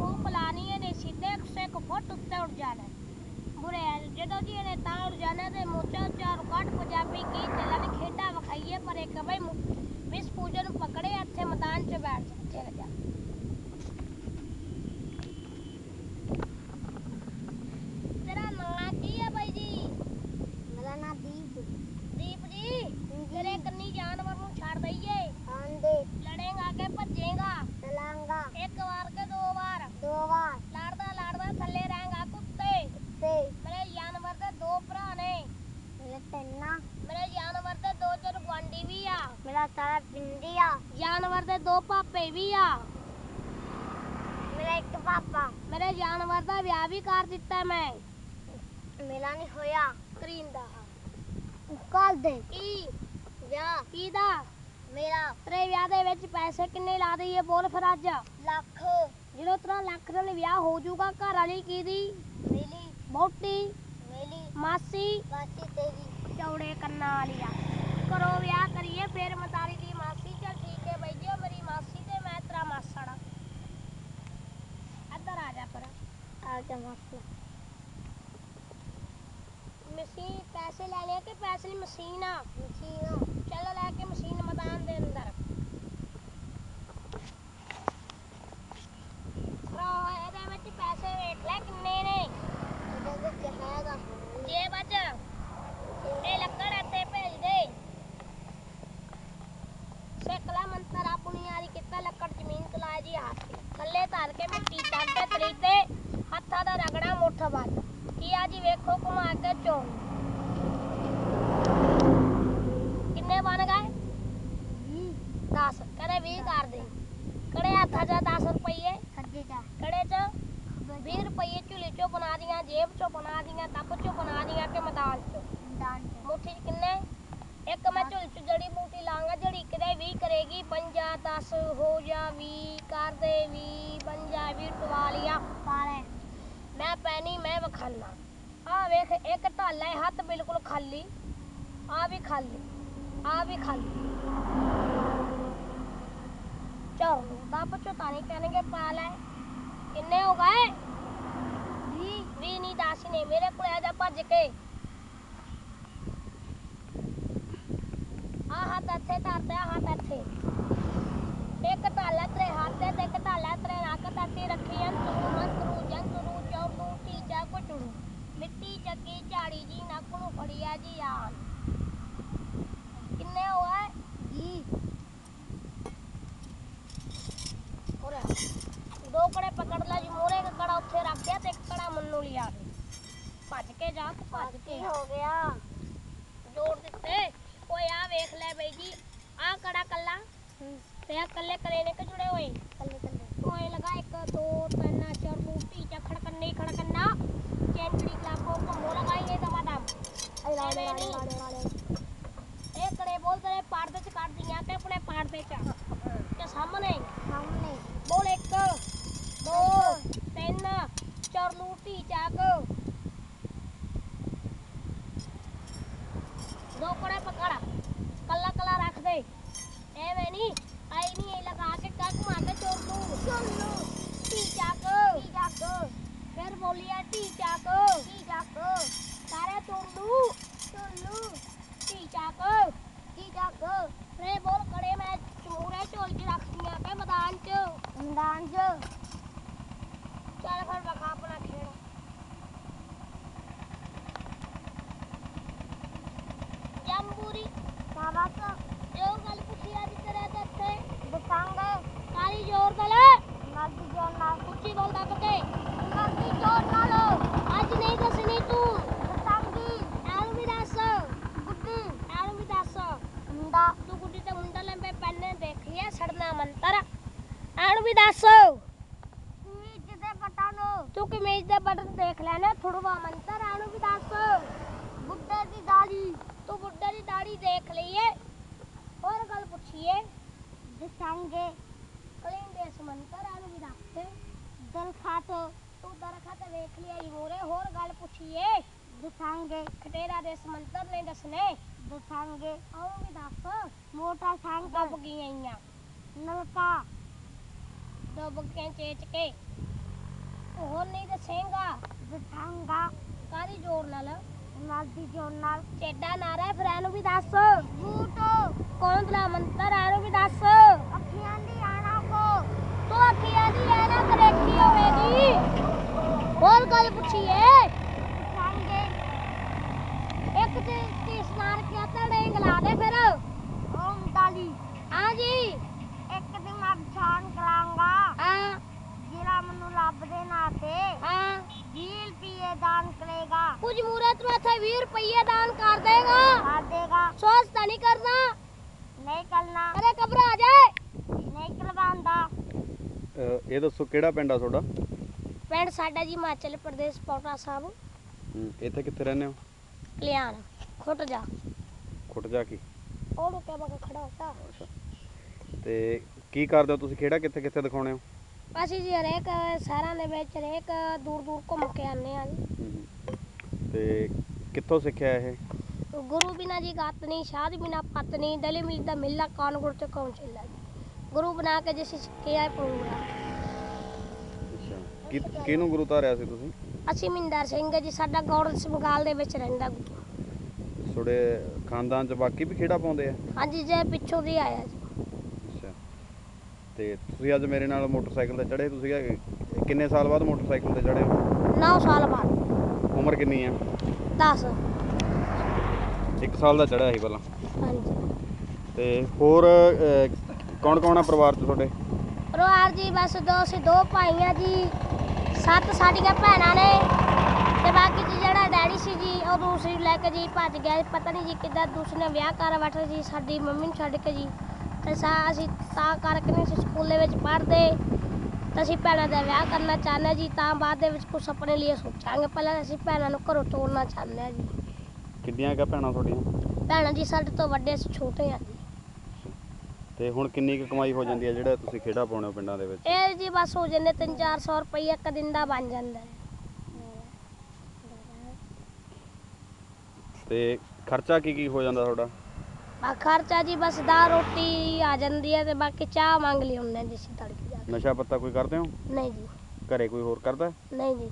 ਫੂਕ ਲਾਣੀ ਇਹਨੇ ਸਿੱਧੇ 101 ਫੁੱਟ ਉੱਤੇ ਉੱਡ ਜਾਣਾ ਬੁਰੇ ਹਾਲ ਜਦੋਂ ਜੀ ਇਹਨੇ ਤਾਂ ਉੱਡ ਜਾਣਾ ਤੇ ਮੋਚਾ ਚਾਰ ਕੱਟ ਪੰਜਾਬੀ ਕੀ ਚੱਲਣ ਖੇਡਾਂ ਵਿਖਾਈਏ ਪਰ ਇੱਕ ਬਈ ਮਿਸ ਪੂਜਨ ਨੂੰ ਪਕੜੇ ਇੱਥੇ ਮੈਦਾਨ 'ਚ ਬੈਠ ਜਾ ਇੱਥੇ ਜਾ ਤੇਰਾ ਨਾਂ ਕੀ ਹੈ ਬਾਈ ਜੀ ਮੇਰਾ ਨਾਮ ਦੀਪ ਦੀਪ ਜੀ ਤੇਰੇ ਕੰਨੀ ਜਾਨਵਰ ਨੂੰ ਛੱਡ ਦਈਏ ਆਂਦੇ ਲੜੇਗਾ ਕਿ ਭੱਜੇਗਾ ਚਲਾਂਗਾ ਇੱਕ ਵਾਰ ਕੇ ਦੋ ਵਾਰ ਦੋ ਵਾਰ ਲੜਦਾ ਲੜਦਾ ਥੱਲੇ ਰਹੇਗਾ ਕੁੱਤੇ ਤੇ ਮੇਰੇ ਜਾਨਵਰ ਦੇ ਦੋ ਭਰਾ ਨੇ ਮੇਰਾ ਤੰਨਾ ਮੇਰੇ ਜਾਨਵਰ ਦੇ ਦੋ ਚਾਰ ਗੁਆਂਢੀ ਵੀ ਆ ਮੇਰਾ ਸਾਰਾ ਪਿੰਡੀਆ ਜਾਨਵਰ ਦੇ ਦੋ ਪਾਪੇ ਵੀ ਆ। ਮੇਰਾ ਇੱਕ ਪਾਪਾ। ਮੇਰੇ ਜਾਨਵਰ ਦਾ ਵਿਆਹ ਵੀ ਕਰ ਦਿੱਤਾ ਮੈਂ। ਮੇਰਾ ਨਹੀਂ ਹੋਇਆ ਕਰੀਂਦਾ ਕੱਲ ਦੇ। ਕੀ? ਵਿਆਹ। ਕੀਦਾ ਮੇਰਾ। ਤੇਰੇ ਵਿਆਹ ਦੇ ਵਿੱਚ ਪੈਸੇ ਕਿੰਨੇ ਲਾ ਦਈਏ ਬੋਲ ਫਿਰ ਅੱਜ। ਲੱਖ। ਜਦੋਂ ਤੇਰਾ ਲੱਖ ਨਾਲ ਵਿਆਹ ਹੋ ਜਾਊਗਾ ਘਰ ਵਾਲੀ ਕੀਦੀ ਮਿਲੀ ਬੋਟੀ ਮਿਲੀ ਮਾਸੀ। ਬਾਸੀ ਤੇਰੀ। ਚੌੜੇ ਕੰਨਾਂ ਵਾਲੀ ਆ। ਕਰੋ ਵਿਆਹ ਕਰੀਏ ਫਿਰ ਮਤਾਰੀ ਦੀ ਮਾਸੀ ਚਲ ਠੀਕ ਹੈ ਬਈ ਜੀ ਮੇਰੀ ਮਾਸੀ ਤੇ ਮੈਂ ਤੇਰਾ ਮਾਸੜਾ ਇੱਧਰ ਆ ਜਾ ਪਰ ਆ ਗਿਆ ਮਸਲਾ ਮਸ਼ੀਨ ਪੈਸੇ ਲੈ ਲਿਆ ਕਿ ਪੈਸੇ ਦੀ ਮਸ਼ੀਨ ਆ, ਮਸ਼ੀਨਾ ਚਲੋ ਲੈ ਕੇ ਮਸ਼ੀਨ ਮੈਦਾਨ ਦੇ ਅੰਦਰ। ਭਰਾ, ਇਹਦੇ ਵਿੱਚ ਪੈਸੇ ਵੇਖ ਲੈ ਕਿੰਨੇ ਨੇ। ਜੇ ਬੱਚ ਇਹ ਲੱਕੜ ਇੱਥੇ ਭੇਜ ਦੇ। ਸਿੱਕਲਾ ਮੰਤਰ ਆਪਣੀ ਯਾਰੀ ਕਿੱਤਾ ਲੱਕੜ ਜ਼ਮੀਨ ਤੇ ਲਾਇਆ ਜੀ ਹੱਥ। ਥੱਲੇ ਧਰ ਕੇ ਮਿੱਟੀ ਚੱਕ ਕੇ ਤਰੀ ਤੇ ਹੱਥਾਂ ਦਾ ਰਗੜਾ ਮੁੱਠ ਵੱਲ ਕੀ ਆ ਜੀ ਵੇਖੋ ਘੁਮਾ ਕੇ ਚੋਂ ਕਿੰਨੇ ਬਣ ਗਏ 10 ਕਦੇ 20 ਕਰ ਦੇ। ਕੜੇ ਹੱਥਾਂ 'ਚ 10 ਰੁਪਏ ਸੱਜੇ ਜਾ ਕੜੇ 'ਚ 20 ਰੁਪਏ ਝੁਲੇ 'ਚੋਂ ਬਣਾ ਦੀਆਂ ਜੇਬ 'ਚੋਂ ਬਣਾ ਦੀਆਂ ਟੱਬ 'ਚੋਂ ਬਣਾ ਦੀਆਂ ਕਿ ਮੈਦਾਨ 'ਚੋਂ। ਮੁੱਠੀ 'ਚ ਕਿੰਨੇ? ਇੱਕ ਮੈਂ ਝੁਲ 'ਚ ਜੜੀ ਬੂਟੀ ਲਾਂਗਾ ਜਿਹੜੀ ਕਿਤੇ ਵੀ ਕਰੇਗੀ 50 10 ਹੋ ਜਾ 20 ਕਰ ਦੇ 20 ਪੰਜਾ 20 ਟਵਾਲੀਆਂ ਪਾਲੇ ਮੈਂ ਪੈਣੀ ਮੈਂ ਵਖਾਨਾ। ਆ ਵੇਖ ਇੱਕ ਢਾਲਾ ਹੱਥ ਬਿਲਕੁਲ ਖਾਲੀ। ਆ ਵੀ ਖਾਲੀ ਆ ਵੀ ਖਾਲੀ। ਚਲੋ ਦੱਬ ਚੋ ਤਾਣੀ ਕਹਿਣਗੇ ਪਾ ਲੈ। ਕਿੰਨੇ ਹੋ ਗਏ? 20 20 ਨਹੀਂ 10 ਨੇ ਮੇਰੇ ਕੋਲ ਆ ਜਾ ਭੱਜ ਕੇ। ਆ ਹੱਥ ਇੱਥੇ ਧਰਦੇ ਆ ਹੱਥ ਇੱਥੇ। ਇੱਕ ਢਾਲਾ ਤੇਰੇ ਹੱਥ ਤੇ ਤੇ ਇੱਕ ਢਾਲਾ ਤੇਰੇ ਨੱਕ ਤੇ ਅੱਤੀ ਰੱਖੀ ਅੰਤਰੂ ਮੰਤਰੂ ਜੰਤਰੂ ਚੌਰੂ ਟੀਚਾ ਕੁਚੜੂ। ਮਿੱਟੀ ਚੱਕੀ, ਝਾੜੀ ਜੀ, ਨੱਕ ਨੂੰ ਫੜਿਆ ਜੀ ਆਨ ਕਿੰਨੇ ਹੋਏ ਜੀ ਹੋਰੇ ਦੋ ਕੜੇ ਪਕੜ ਲੈ ਜੀ ਮੋਰੇ ਕੜਾ ਉੱਥੇ ਰੱਖ ਦਿਆ ਤੇ ਇੱਕ ਕੜਾ ਮੰਨੂ ਲਿਆ ਦੇ ਭੱਜ ਕੇ ਜਾ ਤੂੰ ਭੱਜ ਕੇ ਕੀ ਆ। ਹੋ ਗਿਆ ਜੋੜ ਦਿੱਤੇ ਓਏ ਆ ਵੇਖ ਲੈ ਬਈ ਜੀ ਆ ਕੜਾ ਕੱਲਾ ਤੇ ਆ ਕੱਲੇ ਕਲੇ ਨੇ ਕਿ ਜੁੜੇ ਹੋਏ ਕੱਲੇ ਕੱਲੇ ਓਏ ਲਗਾ ਇੱਕ ਦੋ ਤਿੰਨ ਚਾਰ ਬੂਟੀ ਚ ਖੜਕੰਨੇ ਖੜਕੰਨਾ ਚੈਂਟੜੀ ਕਲਾਪੋ ਘੁੰਮੋ ਲਗਾਈਏ ਦਵਾ ਦਮ ਅਰੇ ਲਾ ਐਵੇਂ ਲੈ ਨਹੀਂ। ਲਾ ਲੈ ਲਾ ਲੈ ਇਹ ਕੜੇ ਬੋਲਦੇ ਨੇ ਪਰਦੇ ਚ ਕੱਢ ਦੀਆਂ ਕਿ ਆਪਣੇ ਪਰਦੇ ਚ ਤੇ ਸਾਹਮਣੇ ਸਾਹਮਣੇ ਬੋਲ ਇੱਕ ਦੋ ਤਿੰਨ ਚਾਰ ਲੂਟੀ ਚੱਕ ਦੋ ਕੜੇ ਪਕੜ ਕੱਲਾ ਕੱਲਾ ਰੱਖ ਦੇ ਐਵੇਂ ਨਹੀਂ ਆਈ ਨਹੀਂ ਇਹ ਲਗਾ ਕੇ ਕੱਕ ਮਾਰ ਕੇ ਚੋਰ ਦੂ ਚਲੋ ਟੀ ਚੱਕ ਕੀ ਜਾਕ ਫਿਰ ਬੋਲਿਆ ਟੀ ਚੱਕ ਕੀ ਜਾਕ ਸਾਰੇ ਚੋਰ ਦੂ ਚਲੋ ਟੀ ਚੱਕ ਕੀ ਜਾਕ ਰੇ ਬੋਲ ਕੜੇ ਮੈਂ ਚਮੂਰੇ ਝੋਲ ਚ ਰੱਖਦੀਆਂ ਕਿ ਮੈਦਾਨ ਚ ਮੈਦਾਨ ਚ ਚੱਲ ਫਿਰ ਵਖਾ ਆਪਣਾ ਖੇਡ ਜੰਬੂਰੀ ਸਾਬਸ ਜੋ ਗੱਲ ਪੁੱਛੀ ਅੱਜ ਤੇਰੇ ਤੇ ਇੱਥੇ ਦਸਾਂਗੇ ਕਾਲੀ ਜ਼ੋਰ ਦਲ ਨਦੀ ਜੋ ਨਾਲ ਉੱਚੀ ਬੋਲ ਦੱਬ ਕੇ ਨਦੀ ਜੋ ਨਾਲ। ਅੱਜ ਨਹੀਂ ਦੱਸਣੀ ਤੂੰ। ਦਸਾਂਗੀ ਐਨੂੰ ਵੀ ਦੱਸ। ਗੁੱਡੀ ਐਨੂੰ ਵੀ ਦੱਸ। ਮੁੰਡਾ ਤੂੰ ਗੁੱਡੀ ਤੇ ਮੁੰਡਾ ਲੰਬੇ ਪੈਨੇ ਦੇਖੀਏ ਸੜਨਾ ਮੰਤਰ। ਐਨੂੰ ਵੀ ਦੱਸ। ਨੀਚ ਦੇ ਬਟਨ। ਤੂੰ ਕਮੀਜ਼ ਦੇ ਬਟਨ ਦੇਖ ਲੈਣਾ ਥੋੜਵਾ ਮੰਤਰ ਐਨੂੰ ਵੀ ਦੱਸ। ਗੁੱਡੇ ਦੀ ਦਾੜੀ ਤੂੰ ਬੁੱਢੇ ਦੀ ਦਾੜੀ ਦੇਖ ਲਈਏ। ਹੋਰ ਗੱਲ ਪੁੱਛੀਏ। ਦਸਾਂਗੇ ਕਲੀਨ ਦੇ ਸਮੰਤਰ ਐਨੂੰ ਵੀ ਦੱਸ ਦਿਲ ਖਾਤ ਤੂੰ ਦਰਖਤ ਵੇਖ ਲਿਆ ਈ ਮੋਰੇ ਹੋਰ ਗੱਲ ਪੁੱਛੀਏ ਦਸਾਂਗੇ ਖਟੇਰਾ ਦੇ ਸਮੰਦਰ ਨੇ ਦੱਸਣੇ। ਦਸਾਂਗੇ ਆਉਂ ਵੀ ਦੱਸ ਮੋਟਾ ਡੁੱਬ ਸੰਗ ਗਈਆਂ ਨਲਕਾ ਡੁੱਬ ਕੇ ਚੇਚ ਕੇ ਹੋਰ ਨਹੀਂ ਦੱਸੇਗਾ। ਦਸਾਂਗਾ। ਕਾਦੀ ਜੋਰ ਨਾਲ? ਨਾਲ ਦੀ ਜੋੜ ਨਾਲ। ਚੇਡਾ ਨਾਰਾ ਫਿਰ ਇਹਨੂੰ ਵੀ ਦੱਸ। ਝੂਠ। ਕੌਣ ਤਲਾ ਮੰਤਰ ਇਹਨੂੰ ਵੀ ਦੱਸ। ਅੱਖੀਆਂ ਦੀ ਆਣਾ ਕੋ ਤੂੰ ਅੱਖੀਆਂ ਦੀ ਐ ਨਾ ਕਰੇਖੀ ਹੋਵੇਗੀ ਹੋਰ ਗੱਲ ਪੁੱਛੀਏ ਦਸਾਂਗੇ ਇੱਕ ਤੇ ਤੀਸ ਮਾਰ ਕੇ ਤਾਂ ਡੇਂਗ ਲਾ ਦੇ ਫਿਰ ਓਮ ਤਾਲੀ ਹਾਂ ਜੀ ਇੱਕ ਦਿਨ ਮੈਂ ਪਛਾਣ ਕਰਾਂਗਾ ਹਾਂ ਜਿਹੜਾ ਮੈਨੂੰ ਲੱਭ ਦੇ ਨਾ ਤੇ ਹਾਂ 20 ਰੁਪਏ ਦਾਨ ਕਰੇਗਾ। ਕੁਝ ਮੂਰਤ ਨੂੰ ਇੱਥੇ 20 ਰੁਪਏ ਦਾਨ ਕਰ ਦੇਗਾ। ਆ ਦੇਗਾ। ਸੋਚ ਤਾਂ ਨਹੀਂ ਕਰਨਾ। ਨਹੀਂ ਕਰਨਾ। ਅਰੇ ਘਬਰਾ ਜਾਏ ਨਹੀਂ ਕਰਵਾਉਂਦਾ। ਅਹ ਇਹ ਦੱਸੋ ਕਿਹੜਾ ਪਿੰਡ ਆ ਤੁਹਾਡਾ? ਪਿੰਡ ਸਾਡਾ ਜੀ ਹਿਮਾਚਲ ਪ੍ਰਦੇਸ਼ ਪੌਟਾ ਸਾਹਿਬ। ਹੂੰ, ਇੱਥੇ ਕਿੱਥੇ ਰਹਿੰਦੇ ਹੋ? ਕਲਿਆਣ ਖੁੱਟ ਜਾ। ਖੁੱਟ ਜਾ ਕੀ? ਉਹਨੂੰ ਕਹਿ ਬਗਾ ਖੜਾ ਹੋ ਜਾ। ਅੱਛਾ। ਤੇ ਕੀ ਕਰਦੇ ਹੋ ਤੁਸੀਂ? ਖੇੜਾ ਕਿੱਥੇ ਕਿੱਥੇ ਦਿਖਾਉਣੇ ਹੋ? ਅਸੀਂ ਜੀ ਹਰੇਕ ਸ਼ਹਿਰਾਂ ਦੇ ਵਿੱਚ ਹਰੇਕ ਦੂਰ ਦੂਰ ਘੁੰਮ ਕੇ ਆਉਂਦੇ ਆ ਜੀ। ਤੇ ਕਿੱਥੋਂ ਸਿੱਖਿਆ ਇਹ? ਗੁਰੂ ਬਿਨਾ ਜੀ ਗਤ ਨਹੀਂ ਸ਼ਾਦ ਬਿਨਾ ਪਤ ਨਹੀਂ ਦਲੀ ਮਿਲ ਦਾ ਮਿਲਣਾ ਕੌਣ ਗੁਰ ਤੇ ਕੌਣ ਚੱਲਾ ਗੁਰੂ ਬਣਾ ਕੇ ਜਿਸ ਸਿੱਖਿਆ ਪ੍ਰੋਗਰਾਮ ਅੱਛਾ। ਕਿ ਕਿਹਨੂੰ ਗੁਰੂ ਧਾਰਿਆ ਸੀ ਤੁਸੀਂ? ਅਸੀਂ ਮਿੰਦਰ ਸਿੰਘ ਜੀ ਸਾਡਾ ਗੌੜ ਬੰਗਾਲ ਦੇ ਵਿੱਚ ਰਹਿੰਦਾ ਗੁਰੂ। ਤੁਹਾਡੇ ਖਾਨਦਾਨ ਚ ਬਾਕੀ ਵੀ ਖੇੜਾ ਪਾਉਂਦੇ ਆ? ਹਾਂਜੀ ਜੇ ਪਿੱਛੋਂ ਦੀ ਆਇਆ ਜੀ। ਤੇ ਤੁਸੀਂ ਅੱਜ ਮੇਰੇ ਨਾਲ ਮੋਟਰਸਾਈਕਲ ਤੇ ਚੜ੍ਹੇ ਤੁਸੀਂ ਕਿ- ਕਿੰਨੇ ਸਾਲ ਬਾਅਦ ਮੋਟਰਸਾਈਕਲ ਤੇ ਚੜ੍ਹੇ ਹੋ? 9 ਸਾਲ ਬਾਅਦ। ਉਮਰ ਕਿੰਨੀ ਆ 10 ਇੱਕ ਸਾਲ ਦਾ ਚੜ੍ਹਿਆ ਸੀ ਪਹਿਲਾਂ। ਹਾਂਜੀ। ਤੇ ਹੋਰ ਕੌਣ ਕੌਣ ਆ ਪਰਿਵਾਰ ਚ ਤੁਹਾਡੇ? ਪਰਿਵਾਰ ਜੀ ਬਸ ਦੋ ਅਸੀਂ ਦੋ ਭਾਈਆਂ ਜੀ ਸੱਤ ਸਾਡੀਆਂ ਭੈਣਾਂ ਨੇ ਤੇ ਬਾਕੀ ਜੀ ਜਿਹੜਾ ਡੈਡੀ ਸੀ ਜੀ ਉਹ ਦੂਸਰੀ ਲੈ ਕੇ ਜੀ ਭੱਜ ਗਿਆ। ਪਤਾ ਨਹੀਂ ਜੀ ਕਿੱਦਾਂ ਦੂਸਰੇ ਨੇ ਵਿਆਹ ਕਰ ਬੈਠਾ ਜੀ ਸਾਡੀ ਮੰਮੀ ਨੂੰ ਛੱਡ ਕੇ ਜੀ। ਤੇ ਸਾ ਅਸੀਂ ਤਾਂ ਕਰਕੇ ਨਹੀਂ ਅਸੀਂ ਸਕੂਲ ਵਿੱਚ ਪੜ੍ਹਦੇ। ਤਾਂ ਅਸੀਂ ਭੈਣਾਂ ਦਾ ਵਿਆਹ ਕਰਨਾ ਚਾਹੁੰਦੇ ਜੀ ਤਾਂ ਬਾਅਦ ਦੇ ਵਿੱਚ ਕੁਝ ਆਪਣੇ ਲਈ ਸੋਚਾਂਗੇ। ਪਹਿਲਾਂ ਅਸੀਂ ਭੈਣਾਂ ਨੂੰ ਘਰੋਂ ਤੋੜਨਾ ਚਾਹੁੰਦੇ ਹਾਂ ਜੀ। ਕਿੰਨੀਆਂ ਕਾ ਭੈਣਾਂ ਤੁਹਾਡੀਆਂ? ਭੈਣਾਂ ਜੀ ਸਾਡੇ ਤੋਂ ਵੱਡੇ ਅਸੀਂ ਛੋਟੇ ਹਾਂ ਜੀ। ਤੇ ਹੁਣ ਕਿੰਨੀ ਕੁ ਕਮਾਈ ਹੋ ਜਾਂਦੀ ਹੈ ਜਿਹੜਾ ਤੁਸੀਂ ਖੇੜਾ ਪਾਉਣੇ ਹੋ ਪਿੰਡਾਂ ਦੇ ਵਿੱਚ? ਇਹ ਜੀ ਬਸ ਹੋ ਜਾਂਦੇ 3-400 ਰੁਪਏ ਇੱਕ ਦਿਨ ਦਾ ਬਣ ਜਾਂਦਾ ਹੈ। ਤੇ ਖਰਚਾ ਕੀ ਕੀ ਹੋ ਜਾਂਦਾ ਤੁਹਾਡਾ? ਆ ਖਰਚਾ ਜੀ ਬਸ ਦਾ ਰੋਟੀ ਆ ਜਾਂਦੀ ਹੈ ਤੇ ਬਾਕੀ ਚਾਹ ਮੰਗ ਲਈ ਹੁੰਦੇ ਜੀ ਅਸੀਂ ਤੜਕੇ ਜਾ ਨਸ਼ਾ ਪੱਤਾ ਕੋਈ ਕਰਦੇ ਹੋ? ਨਹੀਂ ਜੀ। ਘਰੇ ਕੋਈ ਹੋਰ ਕਰਦਾ? ਨਹੀਂ ਜੀ।